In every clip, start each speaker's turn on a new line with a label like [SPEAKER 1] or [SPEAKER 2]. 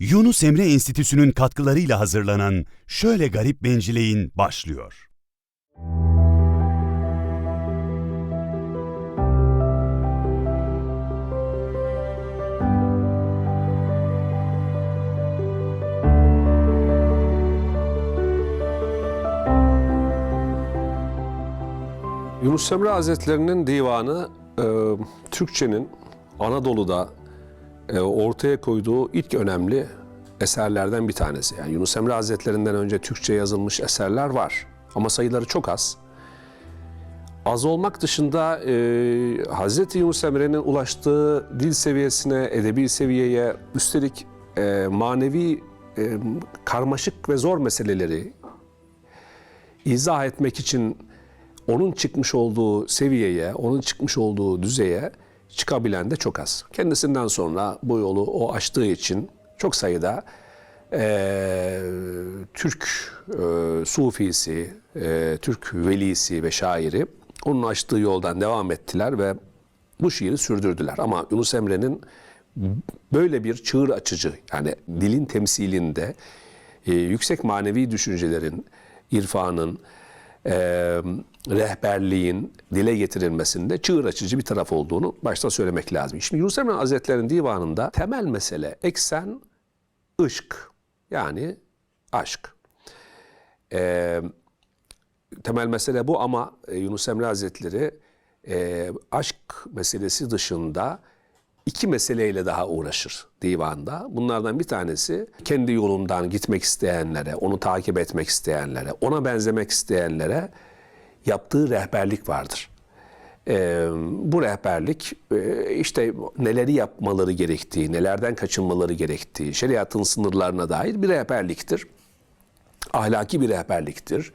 [SPEAKER 1] Yunus Emre Enstitüsü'nün katkılarıyla hazırlanan Şöyle Garip Bencileyin başlıyor.
[SPEAKER 2] Yunus Emre Hazretleri'nin divanı e, Türkçenin Anadolu'da ortaya koyduğu ilk önemli eserlerden bir tanesi. Yani Yunus Emre Hazretlerinden önce Türkçe yazılmış eserler var ama sayıları çok az. Az olmak dışında e, Hazreti Yunus Emre'nin ulaştığı dil seviyesine, edebi seviyeye, üstelik e, manevi e, karmaşık ve zor meseleleri izah etmek için onun çıkmış olduğu seviyeye, onun çıkmış olduğu düzeye çıkabilen de çok az. Kendisinden sonra bu yolu o aştığı için çok sayıda eee, Türk eee, sufisi, eee, Türk velisi ve şairi onun açtığı yoldan devam ettiler ve bu şiiri sürdürdüler. Ama Yunus Emre'nin böyle bir çığır açıcı yani dilin temsilinde e, yüksek manevi düşüncelerin, irfanın, e, rehberliğin dile getirilmesinde çığır açıcı bir taraf olduğunu başta söylemek lazım. Şimdi Yunus Emre Hazretleri'nin divanında temel mesele eksen ışk yani aşk. E, temel mesele bu ama e, Yunus Emre Hazretleri e, aşk meselesi dışında iki meseleyle daha uğraşır divanda. Bunlardan bir tanesi kendi yolundan gitmek isteyenlere, onu takip etmek isteyenlere, ona benzemek isteyenlere yaptığı rehberlik vardır. Ee, bu rehberlik e, işte neleri yapmaları gerektiği, nelerden kaçınmaları gerektiği, şeriatın sınırlarına dair bir rehberliktir. Ahlaki bir rehberliktir.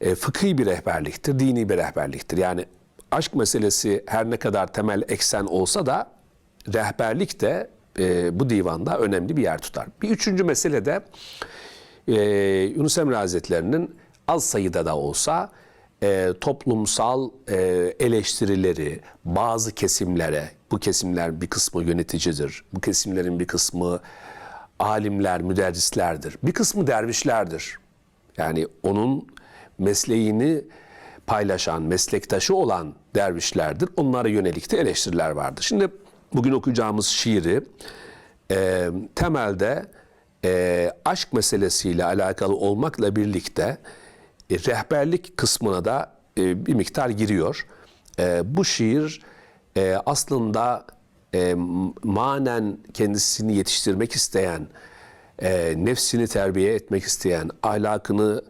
[SPEAKER 2] E, fıkhi bir rehberliktir, dini bir rehberliktir. Yani aşk meselesi her ne kadar temel eksen olsa da rehberlik de e, bu divanda önemli bir yer tutar. Bir üçüncü mesele de e, Yunus Emre Hazretleri'nin az sayıda da olsa e, toplumsal e, eleştirileri bazı kesimlere, bu kesimler bir kısmı yöneticidir, bu kesimlerin bir kısmı alimler, müderrislerdir, bir kısmı dervişlerdir. Yani onun mesleğini paylaşan, meslektaşı olan dervişlerdir. Onlara yönelik de eleştiriler vardır. Şimdi bugün okuyacağımız şiiri e, temelde e, aşk meselesiyle alakalı olmakla birlikte e, rehberlik kısmına da e, bir miktar giriyor. E, bu şiir aslında manen kendisini yetiştirmek isteyen, nefsini terbiye etmek isteyen, ahlakını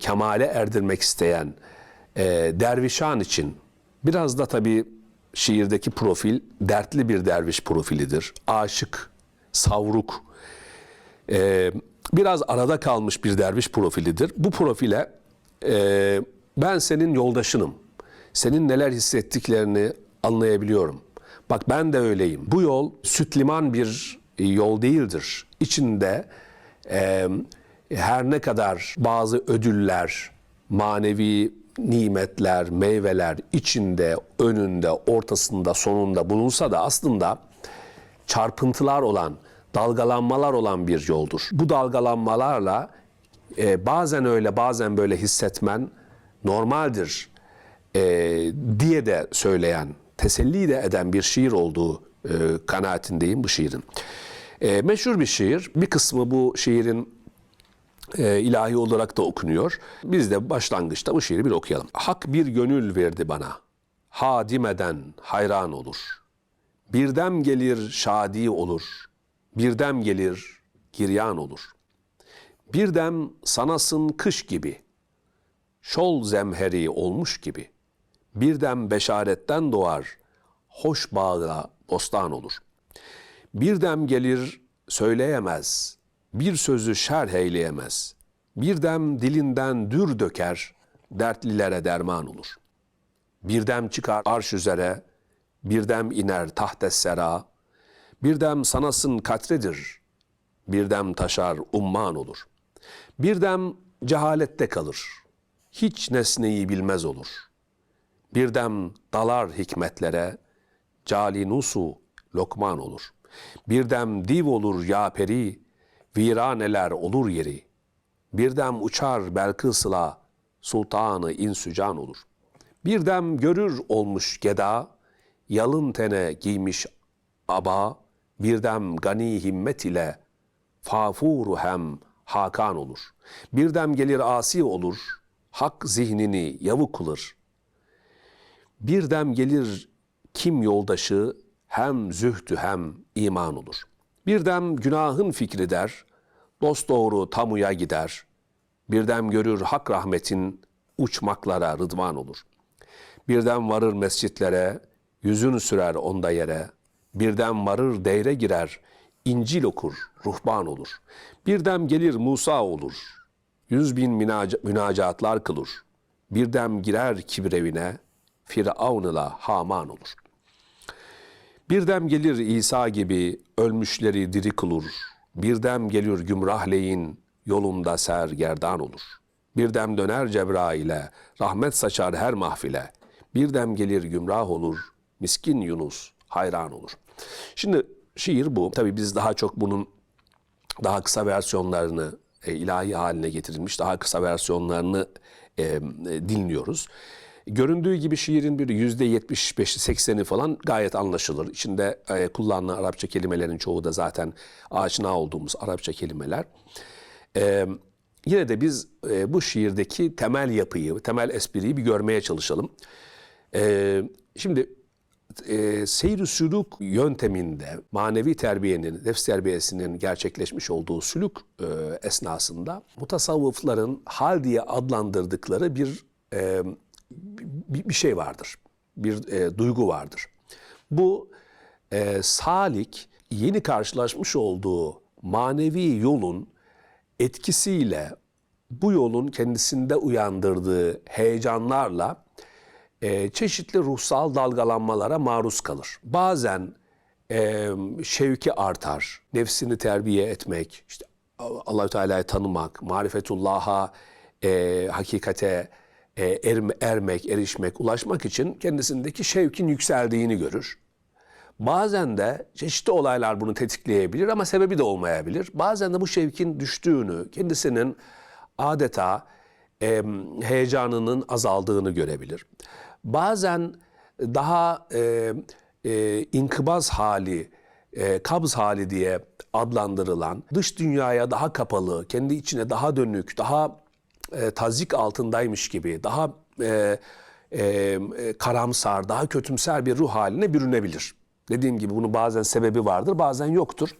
[SPEAKER 2] kemale erdirmek isteyen dervişan için biraz da tabii şiirdeki profil dertli bir derviş profilidir. Aşık, savruk, biraz arada kalmış bir derviş profilidir. Bu profile e, ben senin yoldaşınım. Senin neler hissettiklerini anlayabiliyorum. Bak ben de öyleyim. Bu yol süt liman bir yol değildir. İçinde e, her ne kadar bazı ödüller, manevi nimetler, meyveler içinde, önünde, ortasında, sonunda bulunsa da aslında çarpıntılar olan, dalgalanmalar olan bir yoldur. Bu dalgalanmalarla e, bazen öyle bazen böyle hissetmen normaldir e, diye de söyleyen, teselli de eden bir şiir olduğu e, kanaatindeyim bu şiirin. E, meşhur bir şiir. Bir kısmı bu şiirin e, ilahi olarak da okunuyor. Biz de başlangıçta bu şiiri bir okuyalım. Hak bir gönül verdi bana. Ha demeden hayran olur. Birdem gelir şadi olur. Birdem gelir giryan olur. Birdem sanasın kış gibi. Şol zemheri olmuş gibi. Birdem beşaretten doğar. Hoş bağda bostan olur. Birdem gelir söyleyemez. Bir sözü şerh eyleyemez. Birdem dilinden dür döker. Dertlilere derman olur. Birdem çıkar arş üzere. Birdem iner tahtes sera. Birdem sanasın katredir. Birdem taşar umman olur. Birdem cehalette kalır. Hiç nesneyi bilmez olur. Birdem dalar hikmetlere. Calinusu lokman olur. Birdem div olur ya peri, viraneler olur yeri. Birdem uçar Belkıs'la, sultanı insücan olur. Birdem görür olmuş geda, yalın tene giymiş aba, birdem gani himmet ile fafuru hem hakan olur. Birdem gelir asi olur, hak zihnini yavuk kılır. Birdem gelir kim yoldaşı hem zühdü hem iman olur. Birdem günahın fikri der, dost doğru tamuya gider. Birdem görür hak rahmetin uçmaklara rıdvan olur. Birden varır mescitlere, yüzün sürer onda yere. Birden varır deyre girer, İncil okur, ruhban olur. Birden gelir Musa olur, yüz bin münacatlar kılır. Birden girer kibir evine, Firavun ile Haman olur. Birdem gelir İsa gibi ölmüşleri diri kılır. Birdem gelir gümrahleyin yolunda sergerdan olur. Birdem döner Cebrail'e, rahmet saçar her mahfile. Birdem gelir gümrah olur, miskin Yunus hayran olur. Şimdi şiir bu. Tabii biz daha çok bunun daha kısa versiyonlarını e, ilahi haline getirilmiş daha kısa versiyonlarını e, e, dinliyoruz. Göründüğü gibi şiirin bir yüzde 75'i 80'i falan gayet anlaşılır. İçinde e, kullanılan Arapça kelimelerin çoğu da zaten aşina olduğumuz Arapça kelimeler. E, yine de biz e, bu şiirdeki temel yapıyı, temel espriyi bir görmeye çalışalım. E, şimdi e, seyr-i sülük yönteminde manevi terbiyenin, nefs terbiyesinin gerçekleşmiş olduğu sülük e, esnasında mutasavvıfların hal diye adlandırdıkları bir e, bir, şey vardır. Bir e, duygu vardır. Bu e, salik yeni karşılaşmış olduğu manevi yolun etkisiyle bu yolun kendisinde uyandırdığı heyecanlarla e, çeşitli ruhsal dalgalanmalara maruz kalır. Bazen e, şevki artar, nefsini terbiye etmek, işte Allahü Teala'yı tanımak, marifetullah'a, e, hakikate e, erme- ermek, erişmek, ulaşmak için kendisindeki şevkin yükseldiğini görür. Bazen de çeşitli olaylar bunu tetikleyebilir ama sebebi de olmayabilir. Bazen de bu şevkin düştüğünü, kendisinin adeta e, heyecanının azaldığını görebilir. Bazen daha e, e, inkıbaz hali, e, kabz hali diye adlandırılan, dış dünyaya daha kapalı, kendi içine daha dönük, daha e, tazik altındaymış gibi, daha e, e, e, karamsar, daha kötümser bir ruh haline bürünebilir. Dediğim gibi bunun bazen sebebi vardır, bazen yoktur.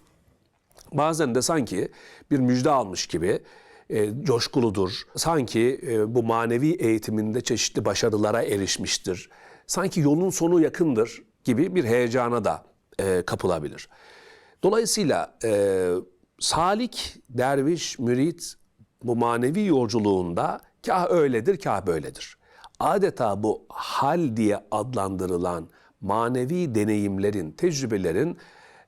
[SPEAKER 2] Bazen de sanki bir müjde almış gibi e, coşkuludur. Sanki e, bu manevi eğitiminde çeşitli başarılara erişmiştir. Sanki yolun sonu yakındır gibi bir heyecana da e, kapılabilir. Dolayısıyla e, salik, derviş, mürit bu manevi yolculuğunda kah öyledir, kah böyledir. Adeta bu hal diye adlandırılan manevi deneyimlerin, tecrübelerin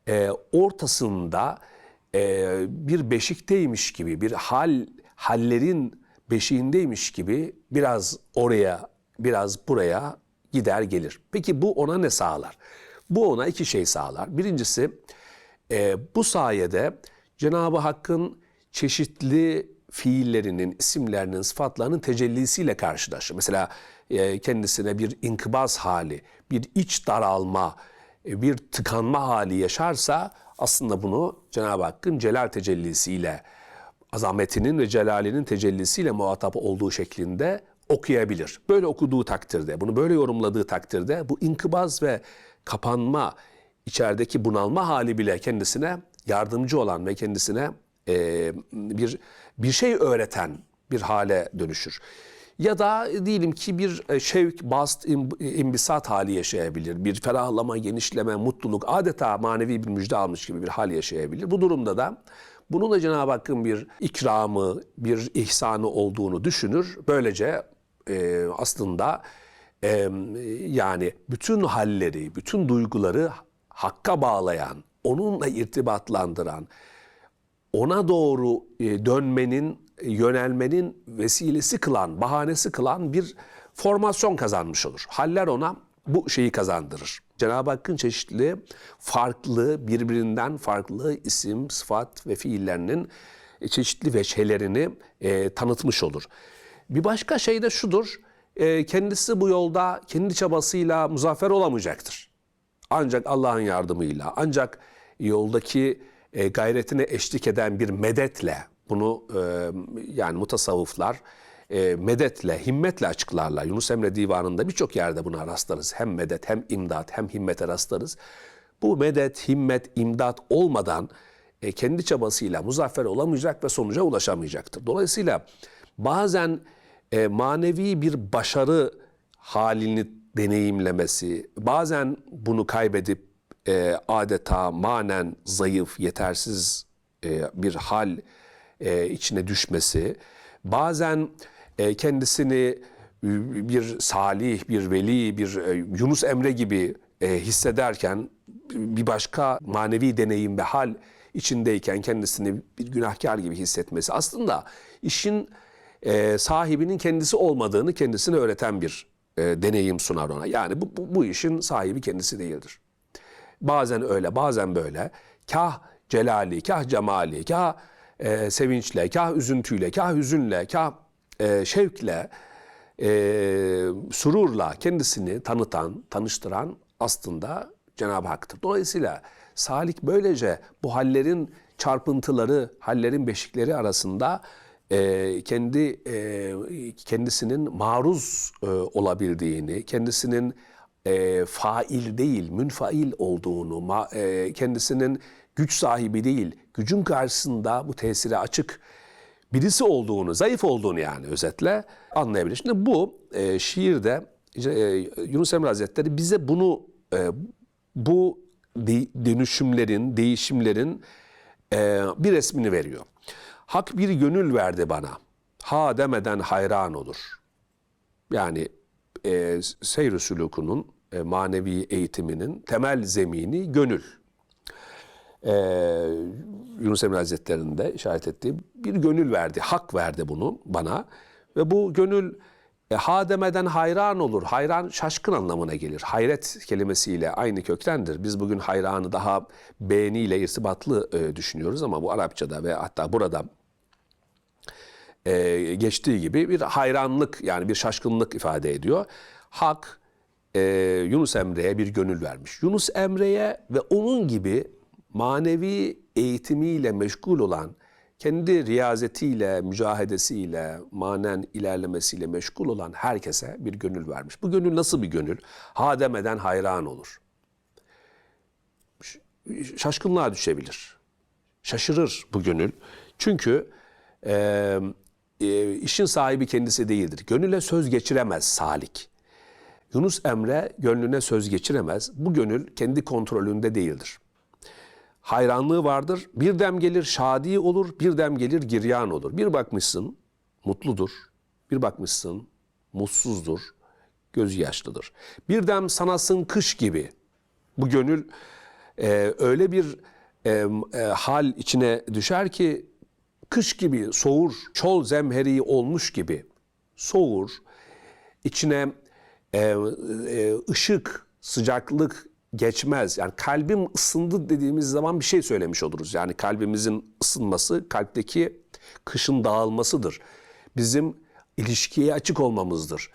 [SPEAKER 2] e, ortasında e, bir beşikteymiş gibi, bir hal hallerin beşiğindeymiş gibi biraz oraya, biraz buraya gider gelir. Peki bu ona ne sağlar? Bu ona iki şey sağlar. Birincisi e, bu sayede Cenab-ı Hakk'ın çeşitli fiillerinin, isimlerinin, sıfatlarının tecellisiyle karşılaşır. Mesela e, kendisine bir inkıbaz hali, bir iç daralma, e, bir tıkanma hali yaşarsa aslında bunu Cenab-ı Hakk'ın celal tecellisiyle, azametinin ve celalinin tecellisiyle muhatap olduğu şeklinde okuyabilir. Böyle okuduğu takdirde, bunu böyle yorumladığı takdirde bu inkıbaz ve kapanma, içerideki bunalma hali bile kendisine yardımcı olan ve kendisine e, bir bir şey öğreten bir hale dönüşür. Ya da diyelim ki bir e, şevk, bast, im- imbisat hali yaşayabilir. Bir ferahlama, genişleme, mutluluk, adeta manevi bir müjde almış gibi bir hal yaşayabilir. Bu durumda da bunun da Cenab-ı Hakk'ın bir ikramı, bir ihsanı olduğunu düşünür. Böylece e, aslında e, yani bütün halleri, bütün duyguları Hakk'a bağlayan, onunla irtibatlandıran, ona doğru e, dönmenin, yönelmenin vesilesi kılan, bahanesi kılan bir formasyon kazanmış olur. Haller ona bu şeyi kazandırır. Cenab-ı Hakk'ın çeşitli farklı, birbirinden farklı isim, sıfat ve fiillerinin e, çeşitli veçhelerini e, tanıtmış olur. Bir başka şey de şudur, e, kendisi bu yolda kendi çabasıyla muzaffer olamayacaktır. Ancak Allah'ın yardımıyla, ancak yoldaki e, gayretine eşlik eden bir medetle, bunu e, yani mutasavvıflar e, medetle, himmetle açıklarlar. Yunus Emre Divanı'nda birçok yerde buna rastlarız. Hem medet, hem imdat, hem himmete rastlarız. Bu medet, himmet, imdat olmadan e, kendi çabasıyla muzaffer olamayacak ve sonuca ulaşamayacaktır. Dolayısıyla bazen e, manevi bir başarı halini deneyimlemesi, bazen bunu kaybedip e, adeta manen zayıf, yetersiz e, bir hal e, içine düşmesi, bazen e, kendisini e, bir salih, bir veli, bir e, Yunus Emre gibi hissederken bir başka manevi deneyim ve hal içindeyken kendisini bir günahkar gibi hissetmesi aslında işin sahibinin kendisi olmadığını kendisine öğreten bir deneyim sunar ona. Yani bu, bu, bu işin sahibi kendisi değildir. Bazen öyle, bazen böyle. Kah celali, kah cemali, kah e, sevinçle, kah üzüntüyle, kah hüzünle, kah e, şevkle, e, sururla kendisini tanıtan, tanıştıran aslında Cenab-ı Hak'tır. Dolayısıyla salik böylece bu hallerin çarpıntıları, hallerin beşikleri arasında e, kendi e, kendisinin maruz e, olabildiğini, kendisinin e, fail değil, münfail olduğunu, ma, e, kendisinin güç sahibi değil, gücün karşısında bu tesire açık birisi olduğunu, zayıf olduğunu yani özetle anlayabilir. Şimdi bu e, şiirde e, Yunus Emre Hazretleri bize bunu, e, bu de, dönüşümlerin, değişimlerin e, bir resmini veriyor. Hak bir gönül verdi bana, ha demeden hayran olur. Yani e, seyr-i sulukunun, e, manevi eğitiminin temel zemini gönül. E, Yunus Emre Hazretleri'nde işaret ettiği bir gönül verdi, hak verdi bunu bana. Ve bu gönül e, ha demeden hayran olur. Hayran şaşkın anlamına gelir. Hayret kelimesiyle aynı köktendir. Biz bugün hayranı daha beğeniyle irtibatlı e, düşünüyoruz ama bu Arapçada ve hatta burada e, geçtiği gibi bir hayranlık yani bir şaşkınlık ifade ediyor. Hak e, Yunus Emre'ye bir gönül vermiş. Yunus Emre'ye ve onun gibi manevi eğitimiyle meşgul olan, kendi riyazetiyle, mücahedesiyle, manen ilerlemesiyle meşgul olan herkese bir gönül vermiş. Bu gönül nasıl bir gönül? Ha demeden hayran olur. Şaşkınlığa düşebilir. Şaşırır bu gönül. Çünkü e, e, işin sahibi kendisi değildir. Gönüle söz geçiremez salik. Yunus Emre gönlüne söz geçiremez. Bu gönül kendi kontrolünde değildir. Hayranlığı vardır. Bir dem gelir şadi olur, bir dem gelir giryan olur. Bir bakmışsın mutludur, bir bakmışsın mutsuzdur, gözü yaşlıdır. Bir dem sanasın kış gibi. Bu gönül e, öyle bir e, e, hal içine düşer ki kış gibi soğur, çol zemheri olmuş gibi soğur, içine e, e, ışık, sıcaklık geçmez. Yani kalbim ısındı dediğimiz zaman bir şey söylemiş oluruz. Yani kalbimizin ısınması kalpteki kışın dağılmasıdır. Bizim ilişkiye açık olmamızdır.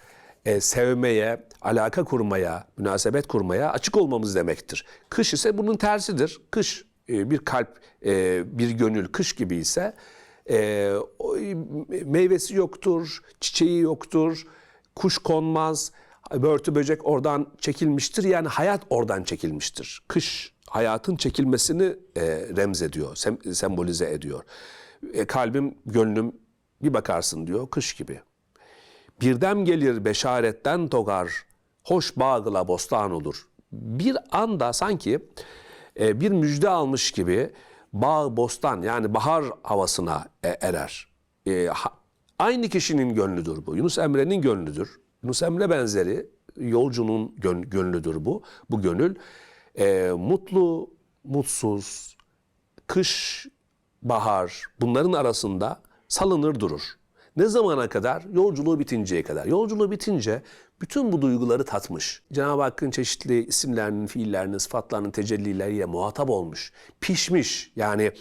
[SPEAKER 2] E, sevmeye, alaka kurmaya, münasebet kurmaya açık olmamız demektir. Kış ise bunun tersidir. Kış e, bir kalp, e, bir gönül kış gibi ise e, o, meyvesi yoktur, çiçeği yoktur, kuş konmaz, börtü böcek oradan çekilmiştir. Yani hayat oradan çekilmiştir. Kış hayatın çekilmesini e, remzediyor, sem, sembolize ediyor. E, kalbim, gönlüm bir bakarsın diyor kış gibi. Birdem gelir beşaretten togar, hoş bağla bostan olur. Bir anda sanki e, bir müjde almış gibi bağ, bostan yani bahar havasına e, erer. E, ha, aynı kişinin gönlüdür bu. Yunus Emre'nin gönlüdür. Yunus Emre benzeri yolcunun gön, gönlüdür bu. Bu gönül e, mutlu, mutsuz, kış, bahar bunların arasında salınır durur. Ne zamana kadar? Yolculuğu bitinceye kadar. Yolculuğu bitince bütün bu duyguları tatmış. Cenab-ı Hakk'ın çeşitli isimlerinin, fiillerinin, sıfatlarının tecellileriyle muhatap olmuş. Pişmiş. Yani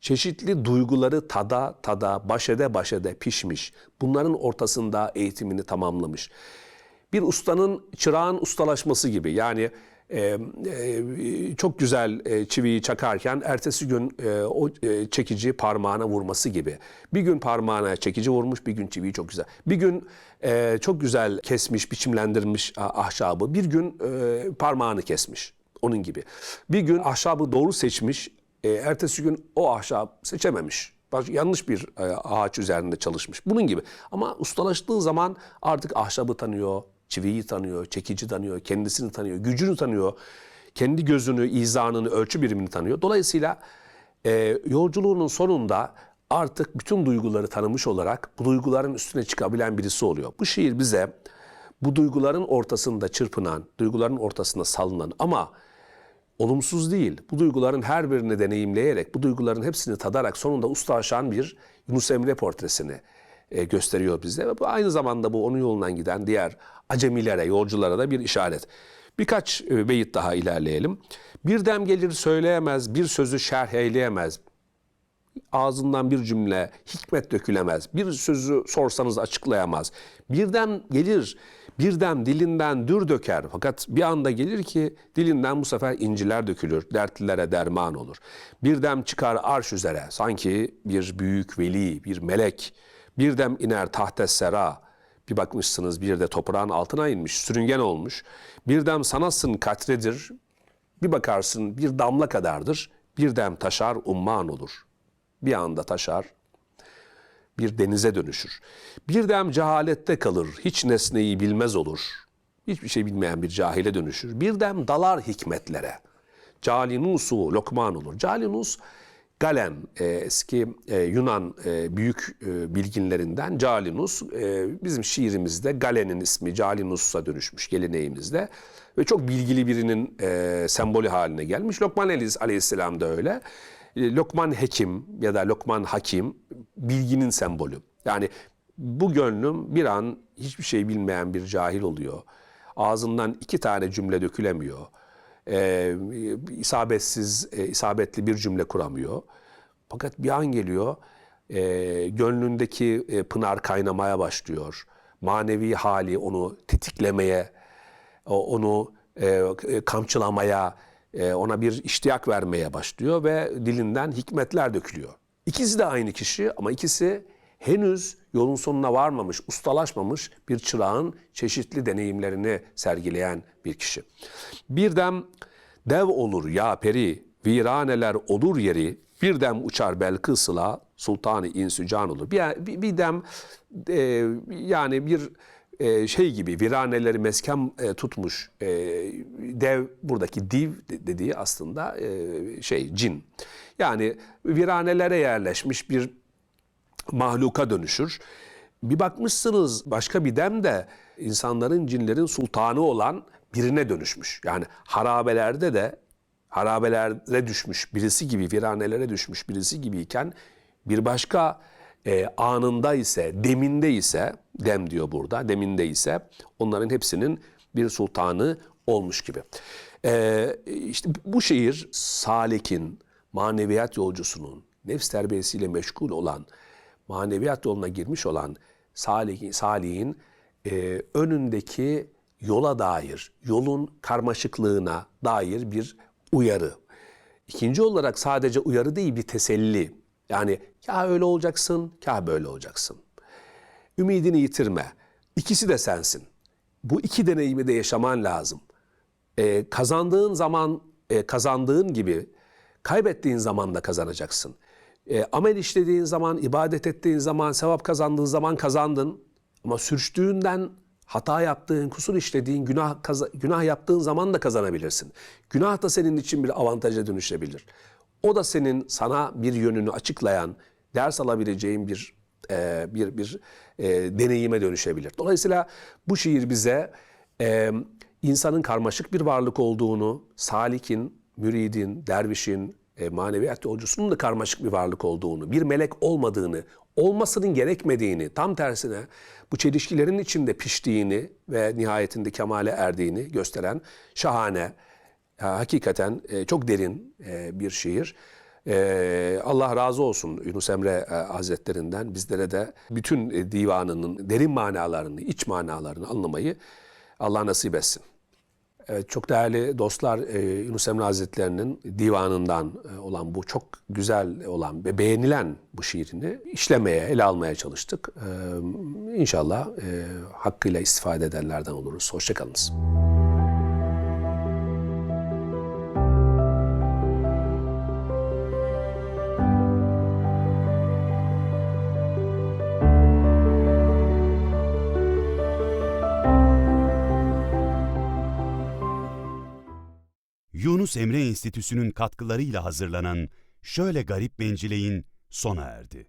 [SPEAKER 2] çeşitli duyguları tada tada, baş ede baş ede pişmiş. Bunların ortasında eğitimini tamamlamış. Bir ustanın çırağın ustalaşması gibi. Yani e, e, çok güzel e, çiviyi çakarken ertesi gün e, o e, çekici parmağına vurması gibi. Bir gün parmağına çekici vurmuş, bir gün çiviyi çok güzel. Bir gün e, çok güzel kesmiş, biçimlendirmiş ah- ahşabı, bir gün e, parmağını kesmiş. Onun gibi. Bir gün ahşabı doğru seçmiş, e, ertesi gün o ahşap seçememiş. Yanlış bir e, ağaç üzerinde çalışmış. Bunun gibi. Ama ustalaştığı zaman artık ahşabı tanıyor, çiviyi tanıyor, çekici tanıyor, kendisini tanıyor, gücünü tanıyor, kendi gözünü, izanını, ölçü birimini tanıyor. Dolayısıyla e, yolculuğunun sonunda artık bütün duyguları tanımış olarak bu duyguların üstüne çıkabilen birisi oluyor. Bu şiir bize bu duyguların ortasında çırpınan, duyguların ortasında salınan ama olumsuz değil. Bu duyguların her birini deneyimleyerek, bu duyguların hepsini tadarak sonunda ustalaşan bir Yunus Emre portresini e, gösteriyor bize. Ve bu aynı zamanda bu onun yolundan giden diğer acemilere, yolculara da bir işaret. Birkaç e, beyit daha ilerleyelim. Bir dem gelir söyleyemez, bir sözü şerh eyleyemez. Ağzından bir cümle, hikmet dökülemez. Bir sözü sorsanız açıklayamaz. Birden gelir, birden dilinden dür döker. Fakat bir anda gelir ki dilinden bu sefer inciler dökülür, dertlilere derman olur. Birden çıkar arş üzere, sanki bir büyük veli, bir melek. Birdem iner tahtes sera. Bir bakmışsınız bir de toprağın altına inmiş, sürüngen olmuş. Birdem sanasın katredir, bir bakarsın bir damla kadardır. Birdem taşar umman olur. Bir anda taşar, bir denize dönüşür. Birdem cehalette kalır, hiç nesneyi bilmez olur. Hiçbir şey bilmeyen bir cahile dönüşür. Birdem dalar hikmetlere. Calinusu lokman olur. Calinus Galen e, eski e, Yunan e, büyük e, bilginlerinden Calinus e, bizim şiirimizde Galen'in ismi Calinus'a dönüşmüş geleneğimizde ve çok bilgili birinin e, sembolü haline gelmiş. Lokman Aleyhisselam da öyle. E, Lokman Hekim ya da Lokman Hakim bilginin sembolü. Yani bu gönlüm bir an hiçbir şey bilmeyen bir cahil oluyor. Ağzından iki tane cümle dökülemiyor e, isabetsiz, e, isabetli bir cümle kuramıyor. Fakat bir an geliyor, e, gönlündeki e, pınar kaynamaya başlıyor. Manevi hali onu tetiklemeye, onu e, e, kamçılamaya, ona bir iştiyak vermeye başlıyor ve dilinden hikmetler dökülüyor. İkisi de aynı kişi ama ikisi henüz yolun sonuna varmamış, ustalaşmamış bir çırağın çeşitli deneyimlerini sergileyen bir kişi. Birden dev olur ya peri, viraneler olur yeri, birdem uçar Belkıs'la sultanı insücan olur. Bir, bir, bir dem e, yani bir e, şey gibi viraneleri mesken e, tutmuş e, dev buradaki div de- dediği aslında e, şey cin. Yani viranelere yerleşmiş bir mahluka dönüşür. Bir bakmışsınız başka bir dem de insanların cinlerin sultanı olan birine dönüşmüş. Yani harabelerde de harabelere düşmüş birisi gibi viranelere düşmüş birisi gibiyken bir başka e, anında ise deminde ise dem diyor burada deminde ise onların hepsinin bir sultanı olmuş gibi. E, işte bu şiir salikin maneviyat yolcusunun nefs terbiyesiyle meşgul olan maneviyat yoluna girmiş olan Salih, Salih'in e, önündeki yola dair, yolun karmaşıklığına dair bir uyarı. İkinci olarak sadece uyarı değil bir teselli. Yani ya öyle olacaksın, ya böyle olacaksın. Ümidini yitirme. İkisi de sensin. Bu iki deneyimi de yaşaman lazım. Ee, kazandığın zaman e, kazandığın gibi kaybettiğin zaman da kazanacaksın. E, amel işlediğin zaman, ibadet ettiğin zaman, sevap kazandığın zaman kazandın. Ama sürçtüğünden, hata yaptığın, kusur işlediğin, günah kaza- günah yaptığın zaman da kazanabilirsin. Günah da senin için bir avantaja dönüşebilir. O da senin sana bir yönünü açıklayan, ders alabileceğin bir e, bir bir e, deneyime dönüşebilir. Dolayısıyla bu şiir bize e, insanın karmaşık bir varlık olduğunu, salikin, müridin, dervişin, e, maneviyat yolcusunun da karmaşık bir varlık olduğunu, bir melek olmadığını, olmasının gerekmediğini, tam tersine bu çelişkilerin içinde piştiğini ve nihayetinde kemale erdiğini gösteren şahane, ya hakikaten e, çok derin e, bir şiir. E, Allah razı olsun Yunus Emre e, Hazretlerinden bizlere de bütün e, divanının derin manalarını, iç manalarını anlamayı Allah nasip etsin. Evet, çok değerli dostlar e, Yunus Emre Hazretleri'nin divanından e, olan bu çok güzel olan ve beğenilen bu şiirini işlemeye, ele almaya çalıştık. E, İnşallah e, hakkıyla istifade edenlerden oluruz. Hoşçakalınız.
[SPEAKER 1] Yunus Emre Enstitüsü'nün katkılarıyla hazırlanan Şöyle Garip Bencileyin sona erdi.